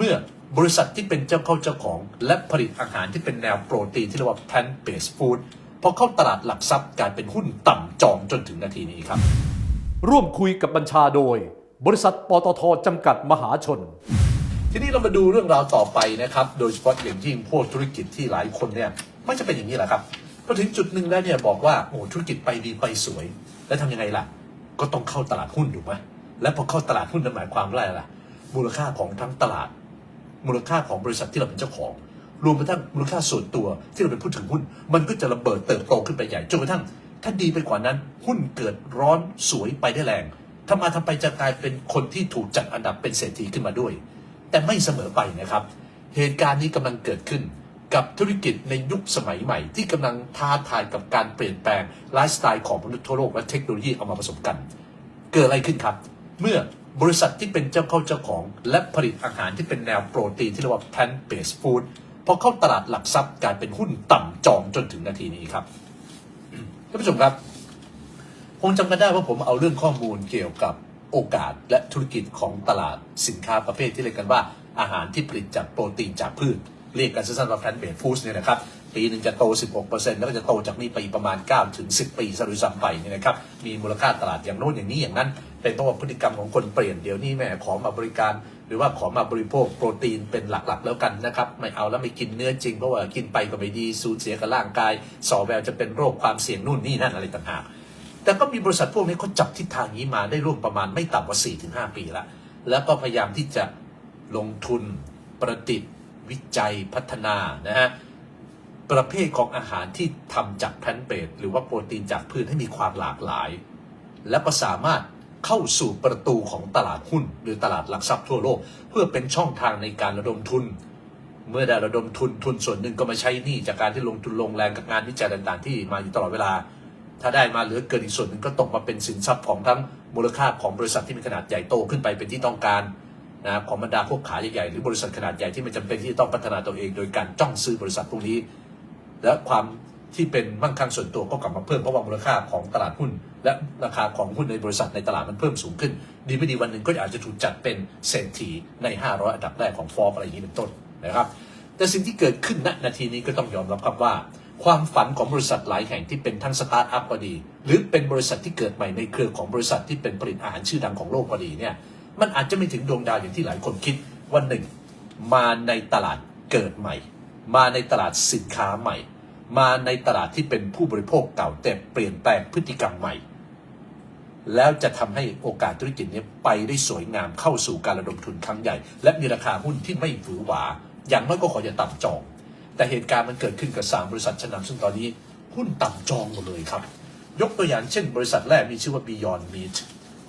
เมื่อบริษัทที่เป็นเจ้าเข้าเจ้าของ และผลิตอาหารที่เป็นแนวโปรตีนที่เรียกว่า plant based food พอเข้าตลาดหลักทรัพย์กลายเป็นหุ้นต่ำจองจนถึงนาทีนี้ครับ ร่วมคุยกับบัญชาโดย บริษัทปตทจำกัดมหาชน ทีนี้เรามาดูเรื่องราวต่อไปนะครับ โดยเฉพาะอย่างยิ่งพวกธุรกิจที่หลายคนเนี่ยไม่จะเป็นอย่างนี้แหละครับพอถึงจุดหนึ่งแล้วเนี่ยบอกว่าโอ้ธุรกิจไปดีไปสวย แล้วทำยังไงล่ะ ก็ต้องเข้าตลาดหุ้นถูกไหมและพอเข้าตลาดหุ้นนั่นหมายความว่าอะไรล่ะ มูลค่าของทั้งตลาด มูลค่าของบริษัทที่เราเป็นเจ้าของ รวมไปทั้งมูลค่าส่วนตัวที่เราเป็นผู้ถือหุ้น มันก็จะระเบิดเติบโตขึ้นไปใหญ่จนกระทั่งถ้าดีไปกว่านั้น หุ้นเกิดร้อนสวยไปได้แรงถ้ามาทำไปจะกลายเป็นคนที่ถูกจัดอันดับเป็นเศรษฐีขึ้นมาด้วย แต่ไม่เสมอไปนะครับ เหตุการณ์นี้กำลังเกิดขึ้นกับธุรกิจในยุคสมัยใหม่ ที่กำลังท้าทายกับการเปลี่ยนแปลงไลฟ์สไตล์ของมนุษย์ทั่วโลกและเทคโนโลยีเอามาผสมกัน เกิดอะไรขึ้นครับ เมื่อ บริษัทที่เป็นเจ้าเข้าเจ้าของ และผลิตอาหารที่เป็นแนวโปรตีนที่เรียกว่า plant based food พอเข้าตลาดหลักทรัพย์กลายเป็นหุ้นต่ำจองจนถึงนาทีนี้ครับท่านผู้ชมครับ คงจำกันได้ว่าผมเอาเรื่องข้อมูลเกี่ยวกับโอกาสและธุรกิจของตลาดสินค้าประเภทที่เรียกกันว่าอาหารที่ผลิตจากโปรตีนจากพืช เรียกกันสั้นๆว่า plant based foods เนี่ยนะครับปีหนึ่งจะโต 16%แล้วก็จะโตจากนี้ไปประมาณ 9 ถึง 10 ปีซะด้วยซ้ำไปเนี่ยนะครับ มีมูลค่าตลาดอย่างโน้นอย่างนี้อย่างนั้น เป็นเพราะว่าพฤติกรรมของคนเปลี่ยนเดี๋ยวนี้แม่ขอมาบริการ หรือว่าขอมาบริโภคโปรตีนเป็นหลักๆ แล้วกันนะครับไม่เอาแล้วไม่กินเนื้อจริงเพราะว่ากินไปก็ไม่ดีสูญเสียกับร่างกายสอแววจะเป็นโรคความเสี่ยงนู่นนี่นั่นอะไรต่างหากแต่ก็มีบริษัทพวกนี้เขาจับทิศทางนี้มาได้ร่วมประมาณไม่ต่ำกว่า 4-5 ปีละแล้วก็พยายามที่จะลงทุนประดิษฐ์วิจัยพัฒนานะฮะประเภทของอาหารที่ทำจากแพลนเบสหรือว่าโปรตีนจากพืชให้มีความหลากหลาย และก็สามารถ เข้าสู่ประตูของตลาดหุ้น หรือตลาดหลักทรัพย์ทั่วโลก เพื่อเป็นช่องทางในการระดมทุน เมื่อได้ระดมทุนทุนส่วนหนึ่งก็มาใช้หนี้จากการที่ลงทุนลงแรงกับงานวิจัยต่างๆ ที่มาอยู่ตลอดเวลา ถ้าได้มาเหลือเกินอีกส่วนหนึ่งก็ตกมาเป็นสินทรัพย์ของทั้งมูลค่าของบริษัทที่มีขนาดใหญ่โตขึ้นไปเป็นที่ต้องการนะครับของบรรดาพวกขายใหญ่ๆหรือบริษัทขนาดใหญ่ที่ไม่จำเป็นที่จะต้องพัฒนาตัวเองโดยการจ้องซื้อบริษัทพวกนี้ และความที่เป็นมั่งคั่งส่วนตัวก็กลับมาเพิ่มเพราะว่ามูลค่าของตลาดหุ้น และราคาของหุ้นในบริษัทในตลาดมันเพิ่มสูงขึ้น ดีไม่ดีวันหนึ่งก็อาจจะถูกจัดเป็นเศรษฐีใน 500 อันดับแรกของฟอร์อะไรอย่างนี้เป็นต้นนะครับ แต่สิ่งที่เกิดขึ้นณนาทีนี้ก็ต้องยอมรับครับว่า ความฝันของบริษัทหลายแห่งที่เป็นทั้งสตาร์ทอัพก็ดี หรือเป็นบริษัทที่เกิดใหม่ในเครือของบริษัทที่เป็นผลิตอาหารชื่อดังของโลกก็ดีเนี่ยมันอาจจะไม่ถึงดวงดาวอย่างที่หลายคนคิดวันหนึ่ง มาในตลาดเกิดใหม่ มาในตลาดสินค้าใหม่ มาในตลาดที่เป็นผู้บริโภคเก่าแต่เปลี่ยนแปลงพฤติกรรมใหม่ แล้วจะทำให้โอกาสธุรกิจนี้ไปได้สวยงามเข้าสู่การระดมทุนครั้งใหญ่ และมีราคาหุ้นที่ไม่หวือหวา อย่างน้อยก็ขออย่าต่ำจอง แต่เหตุการณ์มันเกิดขึ้นกับสามบริษัทชั้นนำซึ่งตอนนี้หุ้นต่ำจองหมดเลยครับ ยกตัวอย่างเช่น บริษัทแรกมีชื่อว่า Beyond Meat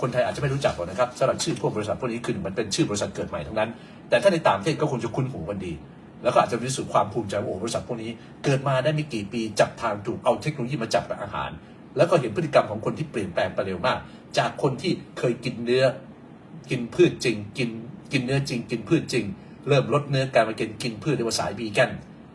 คนไทยอาจจะไม่รู้จักหรอกนะครับสำหรับชื่อพวกบริษัทพวกนี้คือมันเป็นชื่อบริษัทเกิดใหม่ทั้งนั้น แต่ถ้าในต่างประเทศก็คงจะคุ้นหูกันดี แล้วก็อาจจะรู้สึกความภูมิใจว่าโอ้บริษัทพวกนี้ เกิดมาได้ไม่กี่ปีจับทางถูกเอาเทคโนโลยีมาจับกับอาหาร แล้วก็เห็นพฤติกรรมของคนที่เปลี่ยนแปลงไปเร็วมาก จากคนที่เคยกินเนื้อ กินพืชจริง กินกินเนื้อจริง กินพืชจริง เริ่มลดเนื้อการมากินกินพืชในภาษาบีแกน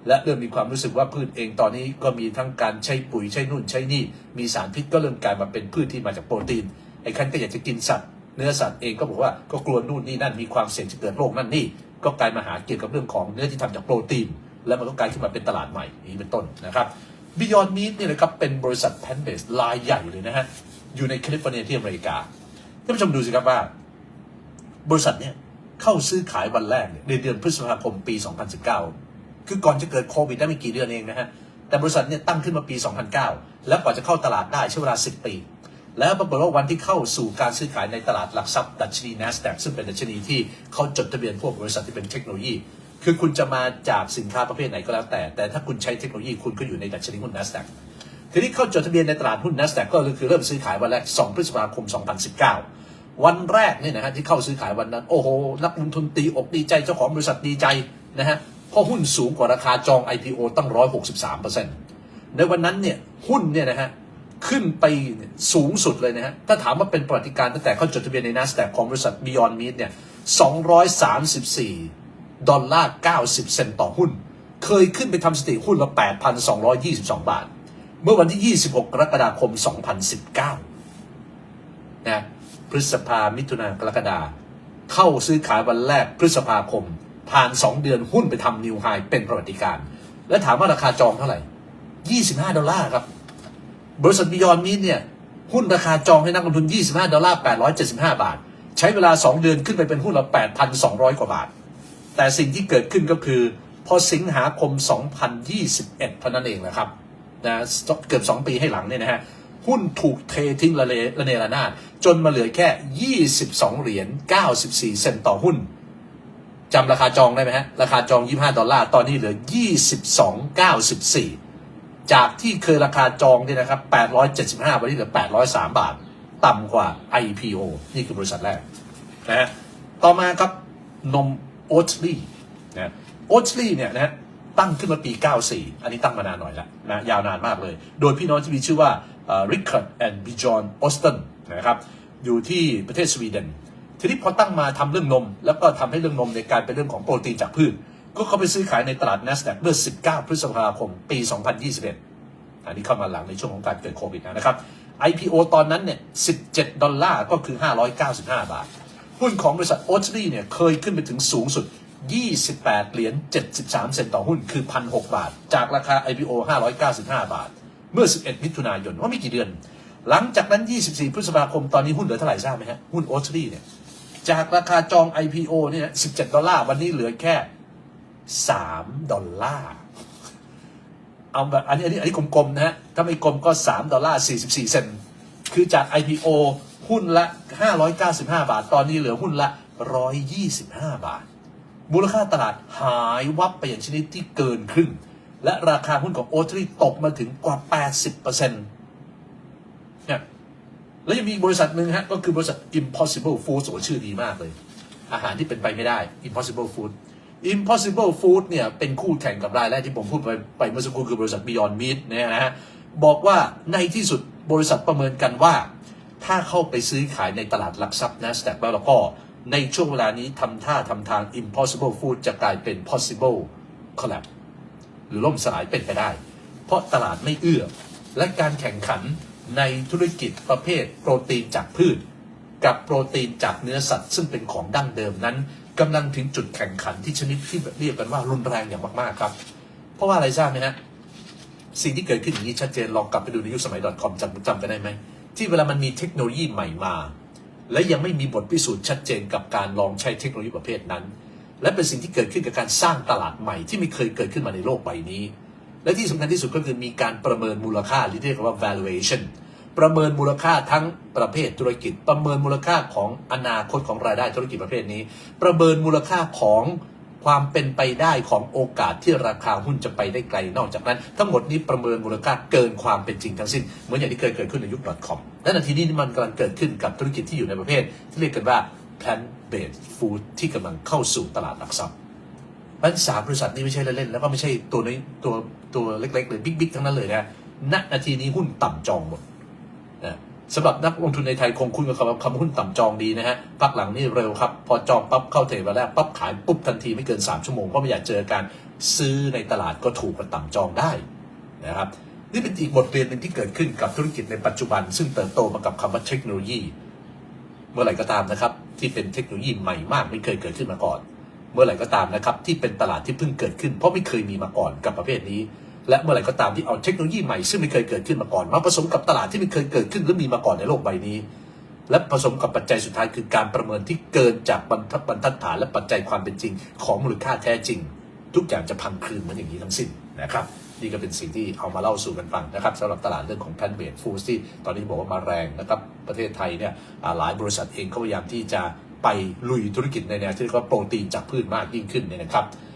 และเริ่มมีความรู้สึกว่าพืชเองตอนนี้ก็มีทั้งการใช้ปุ๋ยใช้นู่นใช้นี่ มีสารพิษก็เริ่มกลายมาเป็นพืชที่มาจากโปรตีนไอ้คันก็อยากจะกินสัตว์ เนื้อสัตว์เองก็บอกว่าก็กลัวนู่นนี่นั่นมีความเสี่ยงจะเกิดโรคนั่นนี่ก็กลายมาหาเกี่ยวกับเรื่องของเนื้อที่ทำจากโปรตีน แล้วมันก็กลายขึ้นมาเป็นตลาดใหม่นี้เป็นต้นนะครับ บิยอนมี t เนี่ยนะครับเป็นบริษัทแพนเบสรายใหญ่เลยนะฮะ อยู่ในแคลิฟอร์เนียที่อเมริกาท่านผู้ชมดูสิครับว่า บริษัทเนี่ยเข้าซื้อขายวันแรกเนี่ยในเดือนพฤษภาคมปี 2019 คือก่อนจะเกิดโควิดได้ไม่กี่เดือนเองนะฮะ แต่บริษัทเนี่ยตั้งขึ้นมาปี 2009 แล้วกว่าจะเข้าตลาดได้ใช้เวลา 10 ปี แล้วปรากฏว่าวันที่เข้าสู่การซื้อขายในตลาดหลักทรัพย์ดัชนี NASDAQ ซึ่งเป็นดัชนีที่เขาจดทะเบียนพวกบริษัทที่เป็นเทคโนโลยี คือคุณจะมาจากสินค้าประเภทไหนก็แล้วแต่ แต่ถ้าคุณใช้เทคโนโลยีคุณก็อยู่ในดัชนีหุ้น NASDAQ ทีนี้เข้าจดทะเบียนในตลาดหุ้น NASDAQ ก็คือเริ่มซื้อขายวันแรก 2 พฤษภาคม 2019 วันแรกเนี่ยนะฮะที่เข้าซื้อขายวันนั้น โอ้โห นักลงทุนตีอกดีใจเจ้าของบริษัทดีใจนะฮะเพราะหุ้นสูงกว่าราคาจอง IPO ตั้ง 163%ในวันนั้นเนี่ยหุ้นเนี่ยนะฮะขึ้นไปสูงสุดเลยนะฮะ ถ้าถามว่าเป็นประวัติการตั้งแต่เข้าจดทะเบียนใน NASDAQ ของบริษัท Beyond Meat เนี่ย 234 ดอลลาร์ 90 เซนต์ต่อหุ้น เคยขึ้นไปทำสถิติหุ้นละ 8,222 บาท เมื่อวันที่ 26 กรกฎาคม 2019 นะ พฤษภา มิถุนากรกฎาเข้าซื้อขายวันแรกพฤษภาคม ผ่าน 2 เดือนหุ้นไปทำนิวไฮเป็นประวัติการณ์และถามว่าราคาจองเท่าไหร่ 25 ดอลลาร์ครับ บริษัทบิยอนมีเนี่ย หุ้นราคาจองให้นักลงทุน 25 ดอลลาร์ 875 บาท ใช้เวลา 2 เดือนขึ้นไปเป็นหุ้นละ 8,200 กว่าบาท แต่สิ่งที่เกิดขึ้นก็คือ พอสิงหาคม 2021 เท่านั้นเองนะครับนะเกือบ 2 ปีให้หลังเนี่ยนะฮะหุ้นถูกเททิ้งละเลละเนระนาดจนมาเหลือแค่ 22 เหรียญ 94 เซนต์ต่อหุ้นจำราคาจองได้ไหมฮะ ราคาจอง 25 ดอลลาร์ ตอนนี้เหลือ 22.94 จากที่เคยราคาจองเนี่ยนะครับ 875 วันนี้เหลือ 803 บาท ต่ำกว่า IPO นี่คือบริษัทแรกนะฮะ ต่อมาครับนม โอ t ลี่นะโอ t ลี่เนี่ยนะฮะตั้งขึ้นมาปี 94 อันนี้ตั้งมานานหน่อยแล้วนะยาวนานมากเลย โดยพี่น้องที่มีชื่อว่า Richard and Bjorn Osten นะครับอยู่ที่ประเทศสวีเดนทีนี้พอตั้งมาทำเรื่องนม แล้วก็ทำให้เรื่องนมในยกลายเป็นเรื่องของโปรตีนจากพืช ก็เข้าไปซื้อขายในตลาด NASDAQ เมื่อ 19 พฤษภาคม ปี 2021 อันนี้เข้ามาหลังในช่วงของการเกิดโควิดนะครับ IPO ตอนนั้นเนี่ย 17 ดอลลาร์ก็คือ 595 บาท หุ้นของบริษัทโอ t ลี่เนี่ยเคยขึ้นไปถึงสูงสุด 28 เหรียญ 73 เซนต์ต่อหุ้นคือ 1,006 บาท จากราคา IPO 595 บาท เมื่อ 11 มิถุนายนว่าไม่กี่เดือน หลังจากนั้น 24 พฤษภาคมตอนนี้หุ้นเหลือเท่าไหร่ทราบไหมฮะ หุ้นโอ t ลี่เนี่ยจากราคาจอง IPO เนี่ย17 ดอลลาร์ วันนี้เหลือแค่ 3 ดอลลาร์ เอาแบบอันนี้อันนี้อันนี้กลมๆนะฮะ ถ้าไม่กลมก็ 3 ดอลลาร์ 44 เซนต์คือจาก IPO หุ้นละ 595 บาท ตอนนี้เหลือหุ้นละ 125 บาท มูลค่าตลาดหายวับไปอย่างชนิดที่เกินครึ่ง และราคาหุ้นของโอทรีตกมาถึงกว่า 80%เนี่ยแล้วยังมีบริษัทหนึ่งฮะ ก็คือบริษัท Impossible Foods โอ้ชื่อดีมากเลย อาหารที่เป็นไปไม่ได้ Impossible Food Impossible Food เนี่ยเป็นคู่แข่งกับรายแรกที่ผมพูดไปไปเมื่อสักครู่คือบริษัท Beyond Meat เนี่ยนะฮะบอกว่าในที่สุดบริษัทประเมินกันว่า ถ้าเข้าไปซื้อขายในตลาดหลักทรัพย์ NASDAQ แล้วแล้วก็ในช่วงเวลานี้ทำท่าทำทาง Impossible Food จะกลายเป็น Possible Collapse หรือล่มสลายเป็นไปได้ เพราะตลาดไม่เอื้อ และการแข่งขันในธุรกิจประเภทโปรตีนจากพืช กับโปรตีนจากเนื้อสัตว์ ซึ่งเป็นของดั้งเดิมนั้นกำลังถึงจุดแข่งขันที่ชนิดที่เรียกกันว่ารุนแรงอย่างมากๆครับ เพราะว่าอะไรทราบไหมฮะสิ่งที่เกิดขึ้นอย่างนี้ชัดเจนลองกลับไปดูในยุคสมัย .com จำจำกันได้ไหม ที่เวลามันมีเทคโนโลยีใหม่มา และยังไม่มีบทพิสูจน์ชัดเจนกับการลองใช้เทคโนโลยีประเภทนั้น และเป็นสิ่งที่เกิดขึ้นกับการสร้างตลาดใหม่ที่ไม่เคยเกิดขึ้นมาในโลกใบนี้ และที่สำคัญที่สุดก็คือมีการประเมินมูลค่าหรือเรียกว่า valuation ประเมินมูลค่าทั้งประเภทธุรกิจ ประเมินมูลค่าของอนาคตของรายได้ธุรกิจประเภทนี้ ประเมินมูลค่าของ ความเป็นไปได้ของโอกาสที่ราคาหุ้นจะไปได้ไกลนอกจากนั้น ทั้งหมดนี้ประเมินมูลค่าเกินความเป็นจริงทั้งสิ้น เหมือนอย่างที่เคยเกิดขึ้นในยุค .com และนาทีนี้มันกำลังเกิดขึ้นกับธุรกิจที่อยู่ในประเภท ที่เรียกกันว่า plant based food ที่กำลังเข้าสู่ตลาดหลักทรัพย์มันสามบริษัทนี้ไม่ใช่เล่นๆแล้วก็ไม่ใช่ตัวนี้ตัวตัวเล็กๆเลยบิ๊กๆทั้งนั้นเลยนะณนาทีนี้หุ้นต่ำจองหมด สำหรับนักลงทุนในไทยคงคุ้นกับคำว่าคำว่าหุ้นต่ำจองดีนะฮะพักหลังนี่เร็วครับ พอจองปั๊บเข้าเทรดมาแรกปั๊บขายปุ๊บทันทีไม่เกิน 3 ชั่วโมงเพราะไม่อยากเจอการซื้อในตลาดก็ถูกกว่าต่ำจองได้นะครับนี่เป็นอีกบทเรียนหนึ่งที่เกิดขึ้นกับธุรกิจในปัจจุบัน ซึ่งเติบโตมากับคำว่าเทคโนโลยี เมื่อไหร่ก็ตามนะครับ ที่เป็นเทคโนโลยีใหม่มากไม่เคยเกิดขึ้นมาก่อน เมื่อไหร่ก็ตามนะครับที่เป็นตลาดที่เพิ่งเกิดขึ้น เพราะไม่เคยมีมาก่อนกับประเภทนี้ และเมื่อไหร่ก็ตามที่เอาเทคโนโลยีใหม่ซึ่งไม่เคยเกิดขึ้นมาก่อนมาผสมกับตลาดที่ไม่เคยเกิดขึ้นหรือมีมาก่อนในโลกใบนี้ และผสมกับปัจจัยสุดท้ายคือการประเมินที่เกินจากบรรทัดบรรทัดฐานและปัจจัยความเป็นจริง ของมูลค่าแท้จริง ทุกอย่างจะพังคลืนเหมือนอย่างนี้ทั้งสิ้นนะครับนี่ก็เป็นสิ่งที่เอามาเล่าสู่กันฟังนะครับสำหรับตลาดเรื่องของ plant based food ที่ตอนนี้บอกว่ามาแรงนะครับประเทศไทยเนี่ยหลายบริษัทเองก็พยายามที่จะไปลุยธุรกิจในแนวที่เรียกว่าโปรตีนจากพืชมากยิ่งขึ้นเนี่ยนะครับ